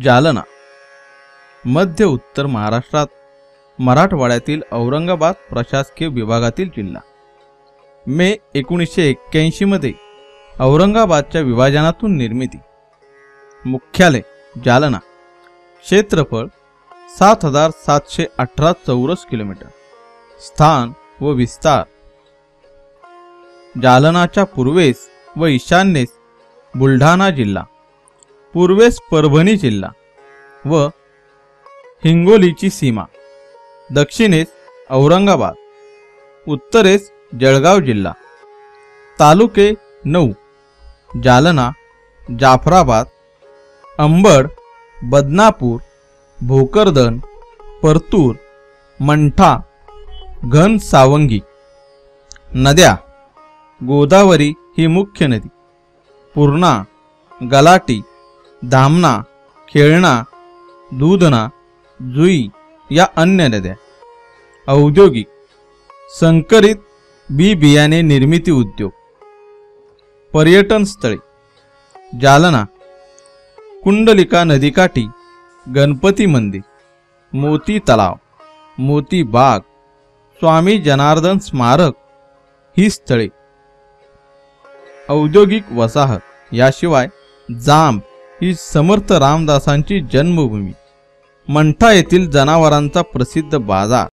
जालना मध्य उत्तर महाराष्ट्रात मराठवाड्यातील औरंगाबाद प्रशासकीय विभागातील जिल्हा. मे एकोणीसशे एक्क्याऐंशीमध्ये औरंगाबादच्या विभाजनातून निर्मिती. मुख्यालय जालना. क्षेत्रफळ सात हजार सातशे अठरा चौरस किलोमीटर. स्थान व विस्तार. जालनाच्या पूर्वेस व ईशान्येस बुलढाणा जिल्हा. पूर्वेस परभणी जिल्हा व हिंगोलीची सीमा. दक्षिणेस औरंगाबाद उत्तरेस जळगाव जिल्हा. तालुके नऊ जालना जाफराबाद अंबड बदनापूर भोकरदन परतूर मंठा घन सावंगी. नद्या गोदावरी ही मुख्य नदी. पूर्णा गलाटी धामणा खेळणा दूधना जुई या अन्य नद्या औद्योगिक संकरित बी बियाणे निर्मिती उद्योग. पर्यटन स्थळे जालना कुंडलिका नदीकाठी गणपती मंदिर मोती तलाव मोती बाग स्वामी जनार्दन स्मारक ही स्थळे. औद्योगिक वसाहत याशिवाय जांब ही समर्थ रामदासांची जन्मभूमी. मंठा येथील जनावरांचा प्रसिद्ध बाजार.